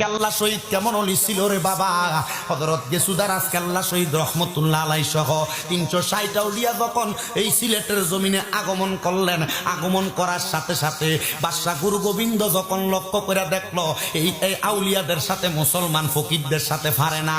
কেল্লা শহীদ কেমন অলি ছিল রে বাবা? হজরত গেসুদারাজ কেল্লা শহীদ রহমতুল্লাহ আলাই সহ তিনশো ষাটটা উলিয়া যখন এই সিলেটের জমিনে আগমন করলেন, আগমন করার সাথে সাথে বাদশাহ গুরু গোবিন্দ যখন লক্ষ্য করে দেখল, এই এই আউলিয়াদের সাথে মুসলমান ফকিরদের সাথে পারে না।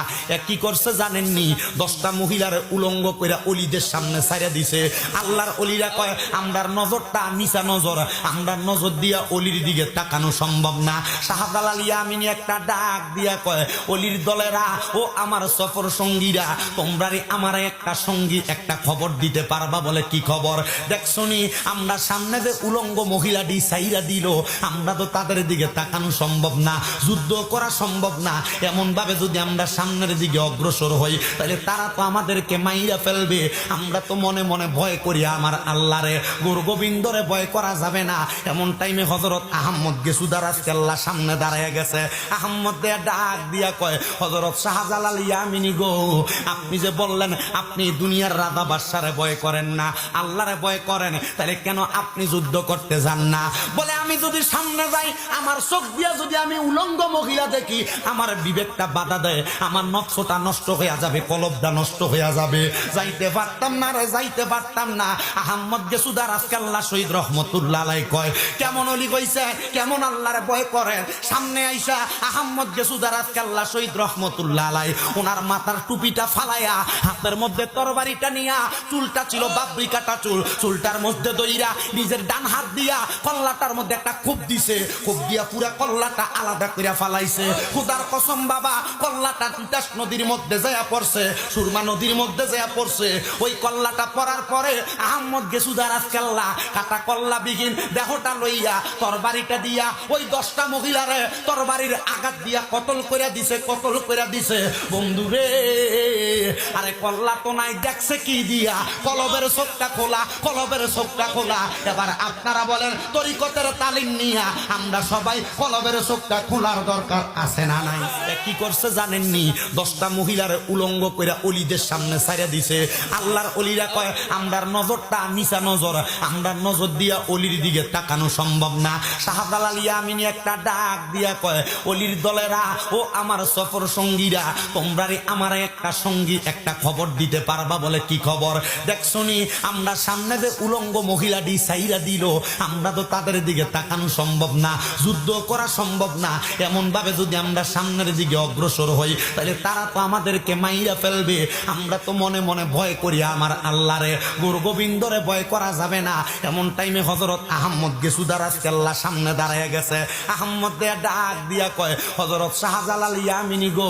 কি করছে জানেননি? দশটা মহিলার উলঙ্গ করে অলিদের সামনে ছাড়িয়ে দিছে। আল্লাহর অলিরা কয়, আমরার নজরটা নিচা নজর, আমরার নজর দিয়া অলির দিকে তাকানো সম্ভব না। শাহজালাল ইয়ামিনী একটা ডাক দিয়া কয়, অলির দলেরা ও আমার সফর সঙ্গীরা তোমরা আমার একটা সঙ্গী, একটা খবর দিতে পারবা বলে কি খবর? দেখছনি আমরা সামনে যে উলঙ্গ মহিলা মহিলাটি সাইরা দিল, আমরা তো তাদের দিকে তাকানো সম্ভব না, যুদ্ধ করা সম্ভব না। এমন ভাবে যদি আমরা সামনের দিকে অগ্রসর হই, তাহলে তারা তো আমাদেরকে মাইরা ফেলবে। আমরা তো মনে মনে ভয় করি আমার আল্লাহরে। গুরু গোবিন্দরে ভয় করা যাবে না। এমন টাইমে হজরত আহম্মদ গেসুদারাজ কেল্লা সামনে দাঁড়ায় গেছে। আহম্মদ ডাক দিয়া কয় হজরত শাহজালাল ইয়ামিনী গো, আপনি যে বললেন, আপনি দুনিয়ার রাজা বাদশারে ভয় করেন না, আল্লাহরে ভয় করেন, তাহলে কেন আপনি যুদ্ধ করতে যান না? বলে, আমি যদি সামনে যাই, আমার চোখ দিয়া যদি আমি উলঙ্গ মহিলা দেখি, আমার বিবেকটা বাধা দেয়, আমার নকশটা নষ্ট হইয়া যাবে কলবটা নষ্ট হইয়া যাবে। যাইতে পারতাম না রে, যাইতে পারতাম না। আহম্মদ গেসুদার আজকে আল্লাহ শহীদ রহমতুল্লাহ কয়, কেমন অলি কইছে? কেমন আল্লাহরে ভয় করেন? সামনে আইসা আহম্মদ গেসুদার আজকে আল্লাহ শহীদ রহমতুল্লাহ আলাই। ওনার মাথার টুপিটা ফালাইয়া হাতের মধ্যে তরবারিটা নিয়া, চুলটা ছিল বাবরি কাটা চুল। চুলটার মধ্যে দইরা নিজের ডান হাত দিয়া কল্লাটার মধ্যে একটা খুব দিছে। খুব দিয়া পুরা কল্লাটা আলাদা কইরা ফালাইছে। খুদার কসম বাবা, কল্লাটা তিতাস নদীর মধ্যে যায়া পড়ছে, সুরমা নদীর মধ্যে যায়া পড়ছে। ওই কল্লাটা পড়ার পরে আহম্মদ গেসুদার আজকাল্লা কাটা কল্লা বিহীন দেহটা লইয়া তরবারিটা দিয়া ওই দশটা মহিলারে তরবারির আঘাত দিয়া কতল করে দিছে, কতল করে দিছে। বন্ধু রে আরে কল্লা তো নাই, দেখছে কি দিয়া? কলবের চোখটা খোলা, কলবের চোখটা খোলা। এবার আপনারা বলেন, তরিকতের তালিম নিয়া আমরা সবাই কলবের চোখটা খোলার দরকার আছে না নাই? কি করছে জানেননি? দশটা মহিলার উলঙ্গ করে অলিদের সামনে ছাড়িয়ে দিছে। আল্লাহর অলিরা কয়, আমরার নজরটা নিচা নজর। আমরার নজর দিয়া অলির দিকে তাকানো সম্ভব না। শাহজালাল ইয়ামিনী একটা ডাক দিয়া কয়, অলির দলেরা ও আমার সফর সঙ্গীরা তোমরা আমার একটা সঙ্গী, একটা খবর দিতে পারবা বলে কি খবর? দেখছনি আমরা সামনে যে উলঙ্গ মহিলাটি সাইরা দিল, আমরা তো তাদের দিকে তাকানো সম্ভব না, যুদ্ধ করা সম্ভব না। এমন ভাবে যদি আমরা সামনের দিকে অগ্রসর হই, তাহলে তারা তো আমাদেরকে মাইরা ফেলবে। আমরা তো মনে মনে ভয় করি আমার আল্লাহরে। গুরু গোবিন্দরে ভয় করা যাবে না। এমন টাইমে হজরত আহম্মদ গেসুদারাজ কেল্লা সামনে দাঁড়ায় গেছে। আহম্মদ ডাক দিয়া কয় হজরত শাহজালাল ইয়ামিনী গো,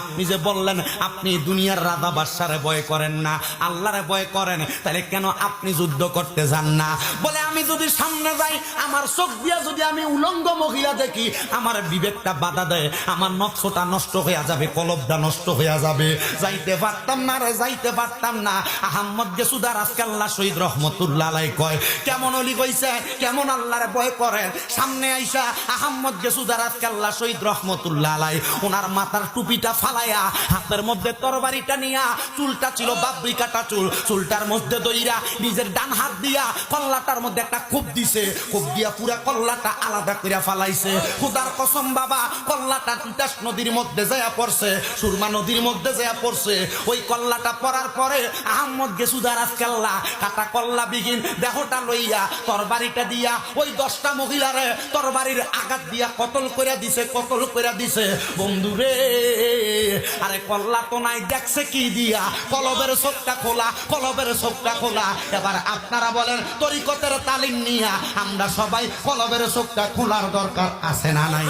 আপনি যে বললেন, আপনি দুনিয়ার রাজা বাদশারে ভয় করেন না, আল্লাহরে ভয় করেন, তাহলে কেন আপনি যুদ্ধ করতে যান না? বলে, আমি যদি সামনে যাই, আমার চোখ দিয়া যদি আমি উলঙ্গ মহিলা দেখি, আমার বিবেকটা বাধা দেয়, আমার নকশটা নষ্ট হয়ে যাবে কলবটা নষ্ট হয়ে যাবে। যাইতে পারতাম না রে, যাইতে পারতাম না। আহম্মদ গেসুদার আজকে আল্লাহ শহীদ রহমতুল্লাহ কয়, কেমন অলি কইছে? কেমন আল্লাহরে ভয় করে সামনে আইসা আহম্মদ গেসুদার আজকে আল্লাহ শহীদ রহমতুল্লাহ আলাই ওনার মাথার টুপিটা ফালাইয়া হাতের মধ্যে তরবারিটা নিয়া, চুলটা ছিল বাবরি কাটা চুল, চুলটার মধ্যে দইরা, নিজের ডান হাত দিয়া কল্লাটার মধ্যে একটা খুব দিছে খুব দিয়া পুরা কল্লাটা আলাদা কইরা ফালাইছে। খুদার কসম বাবা, কল্লাটা তিতাস নদীর মধ্যে যায়া পড়ছে, সুরমা নদীর মধ্যে যায়া পড়ছে। ওই কল্লাটা পড়ার পরে আহম্মদ গেসুদার আজকাল্লা কাটা কল্লা বিহীন দেহটা লইয়া তরবারিটা দিয়া, ওই দশটা মহিলারে তরবারির আঘাত দিয়া কতল করে দিছে কতল করে দিছে বন্ধু রে আরে কল্লা তো নাই, দেখছে কি দিয়া? কলবের চোখটা খোলা, কলবের চোখটা খোলা। এবার আপনারা বলেন, তরিকতের তালিম নিয়া, আমরা সবাই কলবের চোখটা খোলার দরকার আছে না নাই?